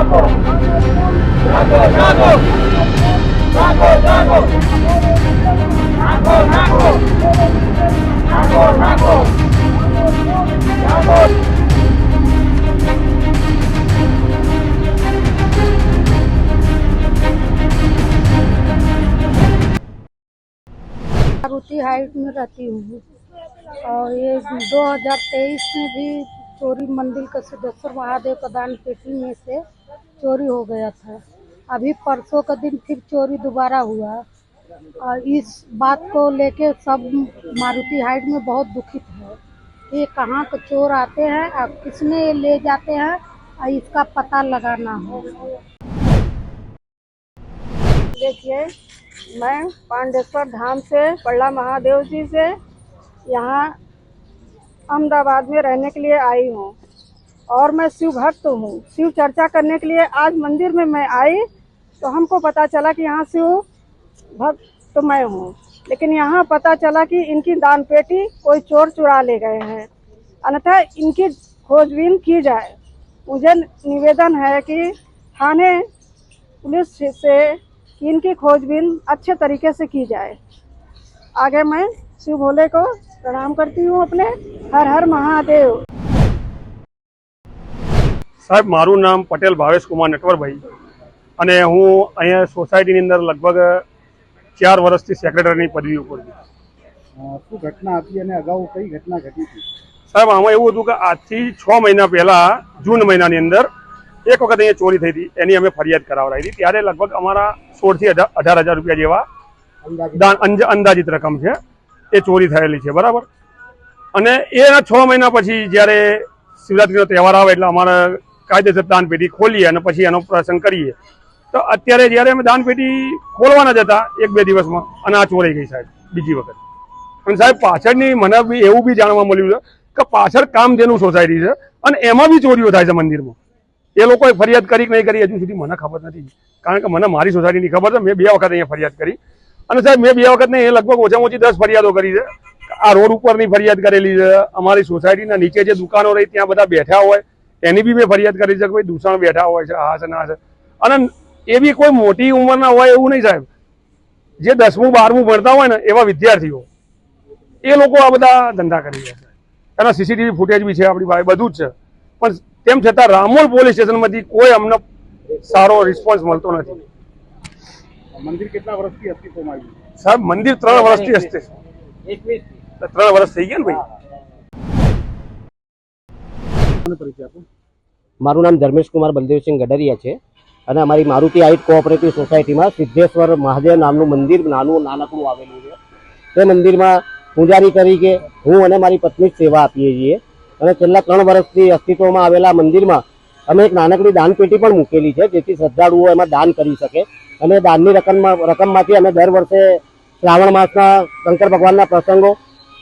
જાગો જાગો જાગો જાગો જાગો જાગો જાગો જાગો જાગો જાગો रुति हाइट में रहती हूँ। और ये 2023 में भी चोरी मंदिर का सिद्धेश्वर महादेव का दान पेटी में से चोरी हो गया था। अभी परसों का दिन फिर चोरी दोबारा हुआ। और इस बात को लेके सब मारुति हाइट में बहुत दुखित है ये कहाँ के चोर आते हैं और किसने ले जाते हैं, और इसका पता लगाना हो। देखिए, मैं पांडेश्वर धाम से पल्ला महादेव जी से यहाँ अहमदाबाद में रहने के लिए आई हूँ। और मैं शिव भक्त हूँ। शिव चर्चा करने के लिए आज मंदिर में मैं आई तो हमको पता चला कि यहाँ शिव भक्त तो मैं हूँ। लेकिन यहाँ पता चला कि इनकी दान पेटी कोई चोर चुरा ले गए हैं। अन्यथा इनकी खोजबीन की जाए। मुझे निवेदन है कि थाने पुलिस से इनकी खोजबीन अच्छे तरीके से की जाए। आगे मैं शिव भोले को प्रणाम करती हूँ अपने। હર હર મહાદેવ. સાહેબ મારું નામ પટેલ ભાવેશ કુમાર નટવરભાઈ અને હું અહીંયા સોસાયટીની અંદર લગભગ ચાર વર્ષથી સેક્રેટરીની પદવી ઉપર છું. શું ઘટના હતી અને અગાઉ કઈ ઘટના ઘટી હતી? સાહેબ આમાં એવું હતું કે આજથી છ મહિના પહેલાં જૂન મહિનાની અંદર એક વખત અહીંયા ચોરી થઈ હતી. એની અમે ફરિયાદ કરાવડાવી હતી. ત્યારે લગભગ અમારા સોળ સોળથી અઢાર હજાર રૂપિયા જેવા અંદાજિત રકમ છે. એ ચોરી થયેલી છે. બરાબર? અને એના છ મહિના પછી જ્યારે શિવરાત્રીનો તહેવાર આવે એટલે અમારે કાયદેસર દાનપેટી ખોલીએ અને પછી એનો પ્રસંગ કરીએ. તો અત્યારે જ્યારે અમે દાનપેટી ખોલવાના જ હતા એક બે દિવસમાં અને આ ચોરાઈ ગઈ સાહેબ, બીજી વખત. અને સાહેબ પાછળની મને બી એવું બી જાણવા મળ્યું છે કે પાછળ કામ જેનું સોસાયટી છે અને એમાં બી ચોરીઓ થાય છે મંદિરમાં. એ લોકોએ ફરિયાદ કરી કે નહીં કરી હજુ સુધી મને ખબર નથી. કારણ કે મને મારી સોસાયટીની ખબર છે, મેં બે વખત અહીંયા ફરિયાદ કરી. અને સાહેબ મેં બે વખત નહીં, એ લગભગ ઓછામાં ઓછી દસ ફરિયાદો કરી છે. આ રોડ ઉપરની ફરિયાદ કરેલી છે. અમારી સોસાયટીના નીચે જે દુકાનો રહી ત્યાં બધા બેઠા હોય. એની બી મેં ફરિયાદ કરી છે કે ભાઈ દૂષણ બેઠા હોય છે આ છે ના છે. અને એ બી કોઈ મોટી ઉંમરના હોય એવું નહીં સાહેબ. જે દસમું બારમું ભણતા હોય ને એવા વિદ્યાર્થીઓ એ લોકો આ બધા ધંધા કરી રહ્યા છે. એના સીસીટીવી ફૂટેજ બી છે આપણી પાસે બધું જ છે. પણ તેમ છતાં રામોલ પોલીસ સ્ટેશનમાંથી કોઈ અમને સારો રિસ્પોન્સ મળતો નથી. મંદિર કેટલા વર્ષથી અસ્તિત્વમાં આવ્યું? સાહેબ મંદિર ત્રણ વર્ષથી હસ્તે ત્રણ વર્ષ થઈ ગયા ને ભાઈ? કોને પરિચય આપો? મારું નામ ધર્મેશ કુમાર બલદેવસિંહ ગડરિયા છે અને અમારી મારુતિ આઈટ કોઓપરેટિવ સોસાયટીમાં સિદ્ધેશ્વર મહાદેવ નામનું મંદિર નાનું નાનકડું આવેલું છે. તે મંદિરમાં પૂજારી તરીકે હું અને મારી પત્ની જ સેવા આપીએ છીએ. અને છેલ્લા ત્રણ વર્ષથી અસ્તિત્વમાં આવેલા મંદિરમાં અમે એક નાનકડી દાનપેટી પણ મૂકેલી છે જેથી શ્રદ્ધાળુઓ એમાં દાન કરી શકે. અને દાનની રકમમાં રકમમાંથી અમે દર વર્ષે શ્રાવણ માસના શંકર ભગવાનના પ્રસંગો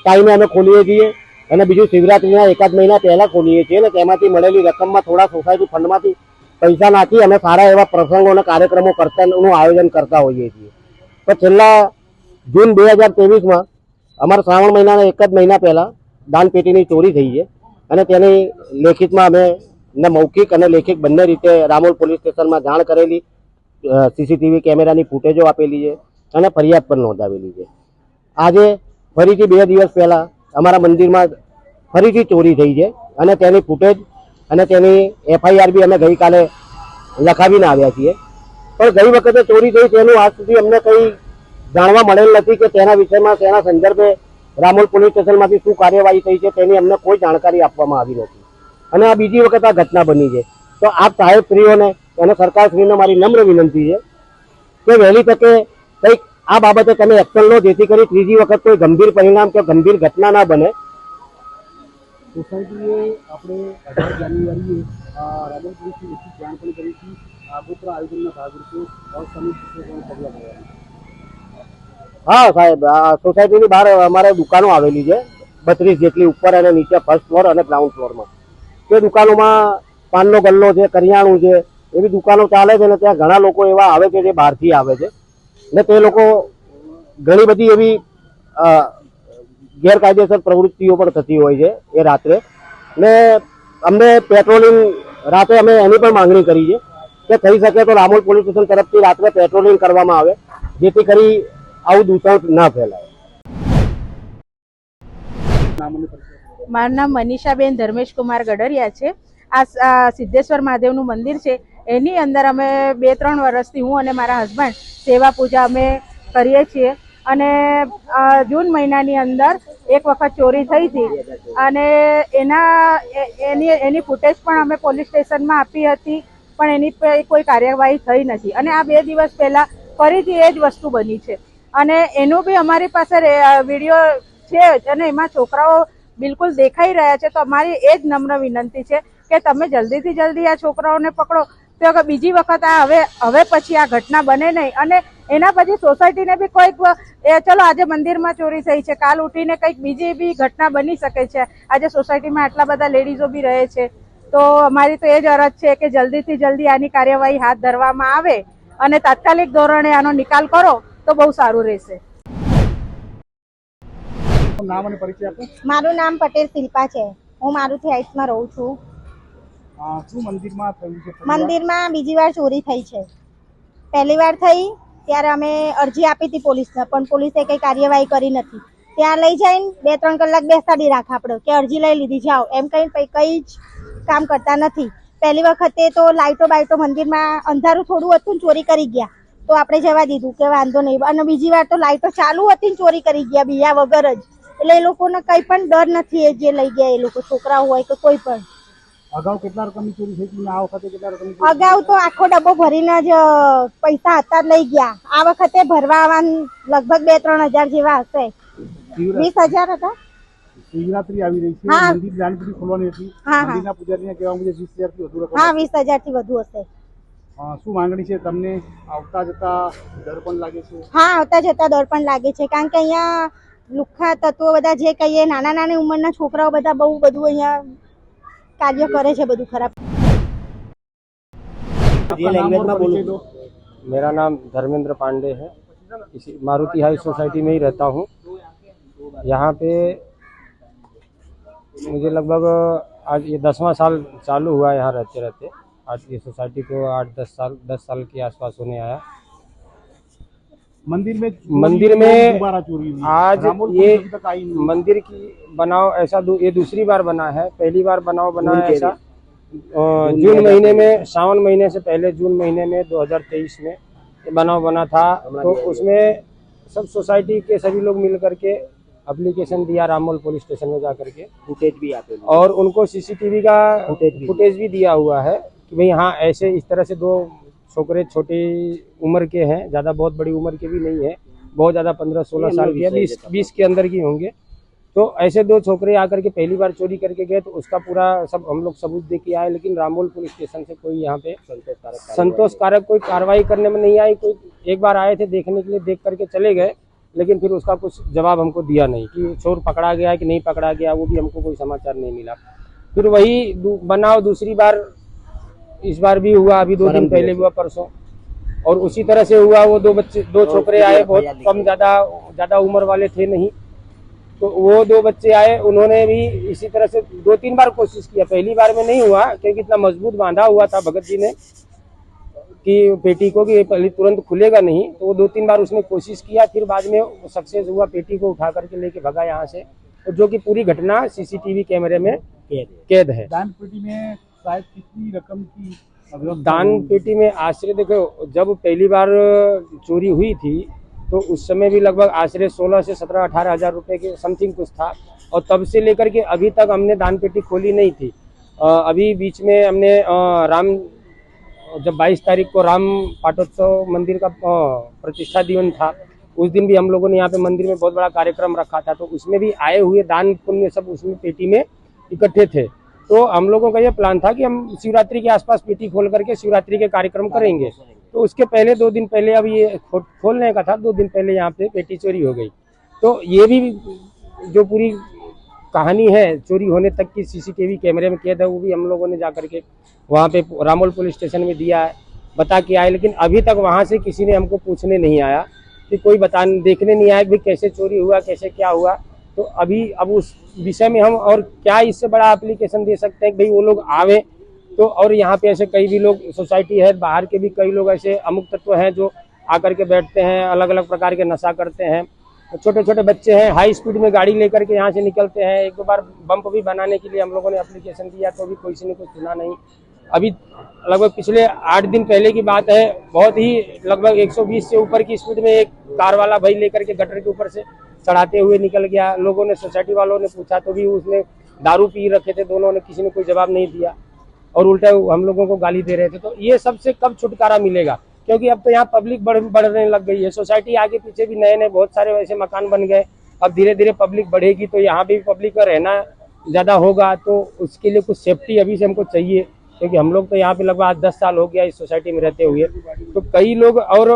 ટાઈમે અમે ખોલીએ છીએ. અને બીજું શિવરાત્રીના એકાદ મહિના પહેલાં ખોલીએ છીએ અને તેમાંથી મળેલી રકમમાં થોડા સોસાયટી ફંડમાંથી પૈસા નાખી અમે સારા એવા પ્રસંગો અને કાર્યક્રમો કરતાનું આયોજન કરતા હોઈએ છીએ. તો છેલ્લા જૂન બે હજાર ત્રેવીસમાં અમારા શ્રાવણ મહિનાના એક જ મહિના પહેલાં દાનપેટીની ચોરી થઈ છે અને તેની લેખિતમાં અમે ને મૌખિક અને લેખિત બંને રીતે રામોલ પોલીસ સ્ટેશનમાં જાણ કરેલી સીસીટીવી કેમેરાની ફૂટેજો આપેલી છે અને ફરિયાદ પણ નોંધાવેલી છે. આજે ફરીથી બે દિવસ પહેલાં અમારા મંદિરમાં ફરીથી ચોરી થઈ છે અને તેની ફૂટેજ અને તેની એફઆઈઆર બી અમે ગઈકાલે લખાવીને આવ્યા છીએ. પણ ગઈ વખતે ચોરી થઈ તેનું આજ સુધી અમને કંઈ જાણવા મળેલ નથી કે તેના વિષયમાં તેના સંદર્ભે રામોલ પોલીસ સ્ટેશનમાંથી શું કાર્યવાહી થઈ છે તેની અમને કોઈ જાણકારી આપવામાં આવી નથી. અને આ બીજી વખત આ ઘટના બની છે. તો આપ સાહેબ શ્રીઓને અને સરકારશ્રીને મારી નમ્ર વિનંતી છે કે વહેલી તકે કંઈક આ બાબતે તમે એક્શન લો જેથી કરી ત્રીજી વખત કોઈ ગંભીર પરિણામ કે ગંભીર ઘટના ના બને. સોસાયટીએ આપણે અઢાર જાન્યુઆરીએ અ, પોલીસની ઓછી જાણ પણ કરી હતી. આગોતરા આયોજનના ભાગરૂપે અસમિત પગલાં ભરવાના. હા સાહેબ આ સોસાયટીની બહાર અમારે દુકાનો આવેલી છે બત્રીસ જેટલી ઉપર અને નીચે ફર્સ્ટ ફ્લોર અને ગ્રાઉન્ડ ફ્લોરમાં તે દુકાનોમાં પાનનો ગલ્લો છે કરિયાણું છે એવી દુકાનો ચાલે છે અને ત્યાં ઘણા લોકો એવા આવે છે જે બહારથી આવે છે. ને તે લોકો ઘણી બધી એવી ગેરકાયદેસર પ્રવૃત્તિઓ પણ થતી હોય છે એ રાત્રે. ને અમને પેટ્રોલિંગ, રાતે અમે એની પણ માંગણી કરી છે કે થઈ શકે તો રામોલ પોલીસ સ્ટેશન તરફથી રાત્રે પેટ્રોલિંગ કરવામાં આવે, જેથી કરી આવું દૂષણ ના ફેલાય. મારું નામ મનીષાબેન ધર્મેશ કુમાર ગડરિયા છે આ સિદ્ધેશ્વર મહાદેવનું મંદિર છે. એની અંદર અમે બે, ત્રણ વર્ષથી હું અને મારા હસબન્ડ સેવા પૂજા અમે કરીએ છીએ. અને જૂન મહિનાની અંદર એક વખત ચોરી થઈ હતી. અને એના એની એની ફૂટેજ પણ અમે પોલીસ સ્ટેશનમાં આપી હતી, પણ એની કોઈ કાર્યવાહી થઈ નથી. અને આ બે દિવસ પહેલાં ફરીથી એ જ વસ્તુ બની છે. અને એનું બી અમારી પાસે વીડિયો છે જ. અને એમાં છોકરાઓ બિલકુલ દેખાઈ રહ્યા છે. તો અમારી એ જ નમ્ર વિનંતી છે કે તમે જલ્દીથી જલ્દી આ છોકરાઓને પકડો. તો અગર બીજી વખત આ હવે હવે પછી આ ઘટના બને નહીં. અને એના પછી સોસાયટીને બી કોઈક એ ચલો આજે મંદિરમાં ચોરી થઈ છે કાલ ઉઠીને કંઈક બીજી બી ઘટના બની શકે છે. આજે સોસાયટીમાં આટલા બધા લેડીઝો બી રહે છે. તો અમારી તો એ જ અરજ છે કે જલ્દીથી જલ્દી આની કાર્યવાહી હાથ ધરવામાં આવે અને તાત્કાલિક ધોરણે આનો નિકાલ કરો તો બહુ સારું રહેશે. મારું નામ પટેલ શિલ્પા છે. હું મારુથી હાઇટ્સમાં રહું છું. મંદિરમાં બીજી વાર ચોરી થઈ છે. પહેલી વાર થઈ, ત્યારે અમે અરજી આપી હતી પોલીસને, પણ પોલીસે કંઈ કાર્યવાહી કરી નથી. ત્યાં લઈ જઈને બે, ત્રણ કલાક બેસાડી રાખ આપણે કે અરજી લઈ લીધી, જાઓ. એમ કઈ, કંઈ જ કામ કરતા નથી. પહેલી વખતે તો લાઇટો બાઇટો મંદિરમાં અંધારું થોડું હતું ચોરી કરી ગયા. તો આપણે જવા દીધું કે વાંધો નહીં. અને બીજી વાર તો લાઇટો ચાલુ હતી ચોરી કરી ગયા, બીયા વગર જ. એટલે એ લોકોને કંઈ પણ ડર નથી એ જે લઈ ગયા એ લોકો છોકરા હોય કે કોઈ પણ. અગાઉ કેટલા રકમની ચોરી થઈ હતી આ વખતે કેટલા રકમની અગાઉ તો આખો ડબ્બો ભરીને જ પૈસા હતા લઈ ગયા. આ વખતે ભરવા આવવાનું લગભગ બે ત્રણ હજાર જેવા હશે. વીસ હજાર હતા. શિવરાત્રી આવી રહી છે. મંદિર દાનપેટી ખોલવાની હતી. મંદિરના પૂજારીને કહેવા મુજબ વીસ હજારથી વધુ રકમ હા વીસ હજારથી વધુ હશે. શું માંગણી છે? તમને આવતા જતા ડર પણ લાગે છે? હા આવતા જતા ડર પણ લાગે છે. કારણ કે અહીંયા લુખ્ખા તત્વો બધા જે કહીએ નાના નાની ઉંમરના છોકરાઓ બધા બહુ બધું અહીંયા કાર્ય કરે છે બધું ખરાબ. ये लैंग्वेज में बोलूँ मेरा नाम धर्मेंद्र पांडे है इसी मारुति हाई सोसाइटी में ही रहता हूँ यहाँ पे मुझे लगभग आज ये दसवां साल चालू हुआ यहाँ रहते रहते आज ये सोसाइटी को आठ दस साल दस साल के आसपास होने आया मंदिर में मंदिर में दोबारा चोरी हुई। आज ये तक आई मंदिर की बनाव ऐसा दू, ये दूसरी बार बना है पहली बार बनाव बना है ऐसा। जून महीने में सावन महीने से पहले जून महीने में 2023 में ये बनाव बना था। तो उसमें सब सोसाइटी के सभी लोग मिल करके एप्लीकेशन दिया रामोल पुलिस स्टेशन में जा करके फुटेज भी आते और उनको सीसीटीवी का फुटेज भी। फुटेज भी दिया हुआ है कि भाई हाँ ऐसे इस तरह से दो छोकरे छोटी उम्र के हैं ज़्यादा बहुत बड़ी उम्र के भी नहीं है बहुत ज़्यादा पंद्रह सोलह साल के बीस बीस के अंदर की होंगे। तो ऐसे दो छोकरे आकर के पहली बार चोरी करके गए तो उसका पूरा सब हम लोग सबूत दे के आए लेकिन रामोल पुलिस स्टेशन से कोई यहाँ पे संतोषकारक कोई कार्रवाई करने में नहीं आई कोई एक बार आए थे देखने के लिए देख करके चले गए लेकिन फिर उसका कुछ जवाब हमको दिया नहीं कि चोर पकड़ा गया कि नहीं पकड़ा गया वो भी हमको कोई समाचार नहीं मिला। फिर वही बनाव दूसरी बार इस बार भी हुआ अभी दो दिन पहले हुआ परसों। और उसी तरह से हुआ वो दो बच्चे दो छोकरे आए बहुत कम ज़्यादा ज़्यादा उम्र वाले थे नहीं। तो वो दो बच्चे आए उन्होंने भी इसी तरह से दो तीन बार कोशिश किया। पहली बार में नहीं हुआ क्योंकि इतना मज़बूत बांधा हुआ था भगत जी ने कि पेटी को कि पहले तुरंत खुलेगा नहीं। तो वो दो तीन बार उसने कोशिश किया फिर बाद में सक्सेस हुआ पेटी को उठा करके लेके भगा यहाँ से। जो कि पूरी घटना सीसीटीवी कैमरे में कैद है। दान पेटी में शायद कितनी रकम की दान पेटी में आश्रय देखो जब पहली बार चोरी हुई थी तो उस समय भी लगभग आश्रय सोलह से सत्रह अठारह हज़ार रुपए के समथिंग कुछ था। और तब से लेकर के अभी तक हमने दान पेटी खोली नहीं थी। अभी बीच में हमने राम जब 22 तारीख को राम पाटोत्सव मंदिर का प्रतिष्ठा दिवन था उस दिन भी हम लोगों ने यहाँ पे मंदिर में बहुत बड़ा कार्यक्रम रखा था। तो उसमें भी आए हुए दान पुण्य सब उसमें पेटी में इकट्ठे थे। तो हम लोगों का ये प्लान था कि हम शिवरात्रि के आसपास पेटी खोल करके शिवरात्रि के कार्यक्रम करेंगे। तो उसके पहले दो दिन पहले अब ये खोलने का था दो दिन पहले यहाँ पे पेटी चोरी हो गई। तो ये भी जो पूरी कहानी है चोरी होने तक की सीसीटीवी कैमरे में कैद है वो भी हम लोगों ने जा करके वहाँ पे रामोल पुलिस स्टेशन में दिया है बता के आए लेकिन अभी तक वहाँ से किसी ने हमको पूछने नहीं आया कि कोई बता देखने नहीं आया कि कैसे चोरी हुआ कैसे क्या हुआ। तो अभी अब उस विषय में हम और क्या इससे बड़ा एप्लीकेशन दे सकते हैं भाई वो लोग आवे? तो और यहाँ पे ऐसे कई भी लोग सोसाइटी है, बाहर के भी कई लोग ऐसे अमुक तत्व हैं जो आकर के बैठते हैं अलग अलग प्रकार के नशा करते हैं। छोटे छोटे बच्चे हैं हाई स्पीड में गाड़ी लेकर के यहाँ से निकलते हैं। एक दो बार बम्प भी बनाने के लिए हम लोगों ने एप्लीकेशन दिया तो भी किसी ने कुछ सुना नहीं। अभी लगभग पिछले आठ दिन पहले की बात है, बहुत ही लगभग 120 से ऊपर की स्पीड में एक कार वाला भाई लेकर के गटर के ऊपर से चढ़ाते हुए निकल गया। लोगों ने सोसाइटी वालों ने पूछा तो भी उसने दारू पी रखे थे, दोनों ने किसी ने कोई जवाब नहीं दिया। और उल्टा हम लोगों को गाली दे रहे थे। तो ये सबसे कब छुटकारा मिलेगा? क्योंकि अब तो यहाँ पब्लिक बढ़, बढ़ने लग गई है। सोसाइटी आगे पीछे भी नए नए बहुत सारे वैसे मकान बन गए। अब धीरे धीरे पब्लिक बढ़ेगी तो यहाँ भी पब्लिक का रहना ज़्यादा होगा। तो उसके लिए कुछ सेफ्टी अभी से हमको चाहिए, क्योंकि हम लोग तो यहाँ पे लगभग आज दस साल हो गया इस सोसाइटी में रहते हुए। तो कई लोग और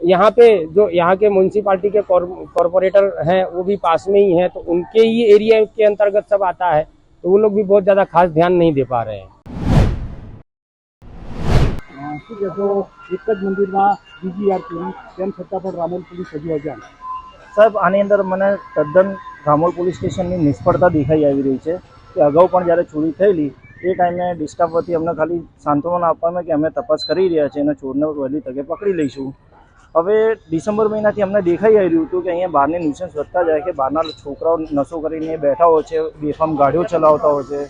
यहाँ पे जो यहाँ के म्यूनसिपालिटी के कॉरपोरेटर हैं वो भी पास में ही हैं तो उनके ही एरिया के अंतर्गत सब आता है तो वो लोग भी बहुत ज़्यादा खास ध्यान नहीं दे पा रहे हैं અ, શું કહેશો એક જ મંદિરમાં બીજી વાર ચોરી તેમ છતાં પણ રામોલ પોલીસ હજુ અજાણ સાહેબ આની અંદર મને તદ્દન રામોલ પોલીસ સ્ટેશનની નિષ્ફળતા દેખાઈ આવી રહી છે કે અગાઉ પણ જ્યારે ચોરી થયેલી એ ટાઈમે ડિસ્ટાફ વતી અમને ખાલી સાંત્વના આપવામાં કે અમે તપાસ કરી રહ્યા છીએ અને ચોરને વહેલી તકે પકડી લઈશું હવે ડિસેમ્બર મહિનાથી અમને દેખાઈ રહ્યું હતું કે અહીંયા બહારની ન્યુસન્સ વધતા જાય કે બહારના છોકરાઓ નશો કરીને બેઠા હોય છે, બેફામ ગાડીઓ ચલાવતા હોય છે,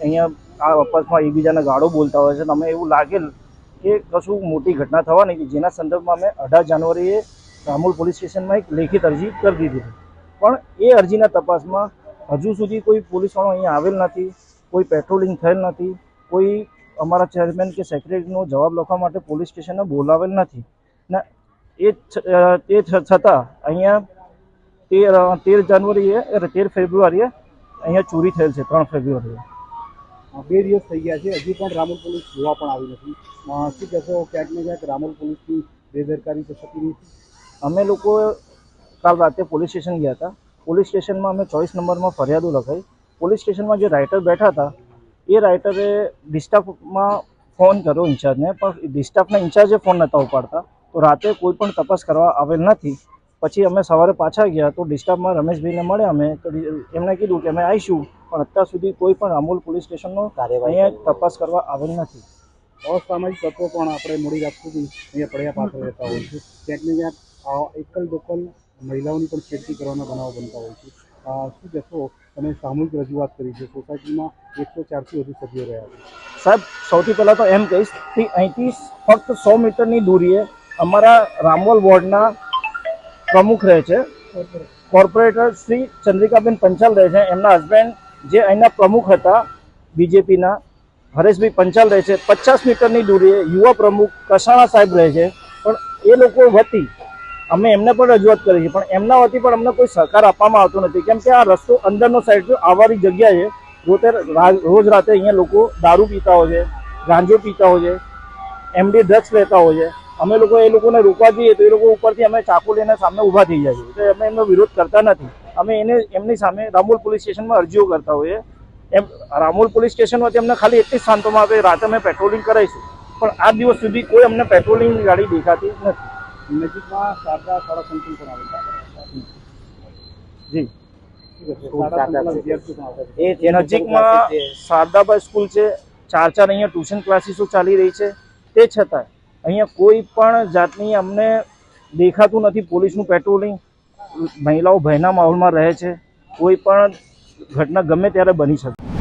અહીંયા આ અપસમાં એકબીજાને ગાળો બોલતા હોય છે. તમે એવું લાગેલ કે કશું મોટી ઘટના થવાની હતી જેના સંદર્ભમાં અમે અઢાર જાન્યુઆરીએ રામોલ પોલીસ સ્ટેશનમાં એક લેખિત અરજી કરી દીધી પણ એ અરજીના તપાસમાં હજુ સુધી કોઈ પોલીસવાળો અહીંયા આવેલ નથી, કોઈ પેટ્રોલિંગ થયેલ નથી, કોઈ અમારા ચેરમેન કે સેક્રેટરીનો જવાબ લખવા માટે પોલીસ સ્ટેશનને બોલાવેલ નથી. ને એ છ- અ, તે છ- છતાં અહીંયા તેર અ, તેર જાન્યુઆરીએ અરે તેર ફેબ્રુઆરીએ અહીંયા ચોરી થયેલ છે ત્રણ ફેબ્રુઆરીએ અ, બે દિવસ થઈ ગયા છે હજી પણ રામોલ પોલીસ જોવા પણ આવી નથી. અ, શું કહેશો ક્યાંક ને ક્યાંક રામોલ પોલીસની બેદરકારી તો થતી નથી અમે લોકો કાલ રાતે પોલીસ સ્ટેશન ગયા હતા. પોલીસ સ્ટેશનમાં અમે ચોવીસ નંબરમાં ફરિયાદો લખાઈ. પોલીસ સ્ટેશનમાં જે રાઇટર બેઠા હતા એ રાઇટરે ડિસ્ટાફમાં ફોન કર્યો ઇન્ચાર્જને પણ ડિસ્ટાફના ઇન્ચાર્જે ફોન નહોતા ઉપાડતા. તો રાતે કોઈ પણ તપાસ કરવા આવેલ નથી. પછી અમે સવારે પાછા ગયા તો ડિસ્ટર્બમાં રમેશભાઈને મળ્યા અમે. તો એમણે કીધું કે અમે આવીશું પણ અત્યાર સુધી કોઈ પણ અમૂલ પોલીસ સ્ટેશનનો કાર્યવાહી તપાસ કરવા આવેલ નથી. અસામાજિક તત્વો પણ આપણે મોડી રાત સુધી અહીંયા પડ્યા પાત્ર રહેતા હોય છે. ક્યાંક ને ક્યાંક એકલ દોકલ મહિલાઓની પણ છેડતી કરવાના બનાવો બનતા હોય છે. શું કહેશો? તમે સામૂહિક રજૂઆત કરી છે. સોસાયટીમાં એકસો ચારથી વધુ સભ્યો રહ્યા છે. સાહેબ સૌથી પહેલાં તો એમ કહીશ કે અહીંથી ફક્ત સો મીટરની દૂરીએ અમારા રામોલ વોર્ડના પ્રમુખ રહે છે. કોર્પોરેટર શ્રી ચંદ્રિકાબેન પંચાલ રહે છે. એમના હસબન્ડ જે અહીંના પ્રમુખ હતા, બીજેપીના, હરેશભાઈ પંચાલ રહે છે. પચાસ મીટરની દૂરીએ યુવા પ્રમુખ કસાણા સાહેબ રહે છે. પણ એ લોકો વતી અમે એમને પણ રજૂઆત કરી છે. પણ એમના વતી પણ અમને કોઈ સહકાર આપવામાં આવતો નથી. કેમ કે આ રસ્તો અંદરનો સાઈડ આવવાની જગ્યા છે. રોતે રોજ રાતે અહીંયા લોકો દારૂ પીતા હોય છે, ગાંજો પીતા હોય છે એમડી ડ્રગ્સ લેતા હોય છે. અમે લોકો એ લોકોને રોકવા જઈએ તો એ લોકો ઉપરથી અમે ચાકુ લઈને સામે ઊભા થઈ જાય છે. તો અમે એમનો વિરોધ કરતા નથી. અમે એને એમની સામે રામોલ પોલીસ સ્ટેશનમાં અરજીઓ કરતા હોઈએ. એમ રામોલ પોલીસ સ્ટેશનમાંથી અમને ખાલી એટલી જ શાંતોમાં આપે રાતે અમે પેટ્રોલિંગ કરાવીશું. પણ આ દિવસ સુધી કોઈ અમને પેટ્રોલિંગની ગાડી દેખાતી નથી. નજીકમાં શારદા શાળા સંકુલ પણ આવેલા જી. છે. નજીકમાં શારદાબાઈ સ્કૂલ છે ચાર ચાર અહીંયા ટ્યુશન ક્લાસીસો ચાલી રહી છે. તે છતાં અહીંયા કોઈ પણ જાતની અમને દેખાતું નથી. પોલીસનું પેટ્રોલિંગ મહિલાઓ ભયના માહોલમાં રહે છે. કોઈ પણ ઘટના ગમે ત્યારે બની શકે.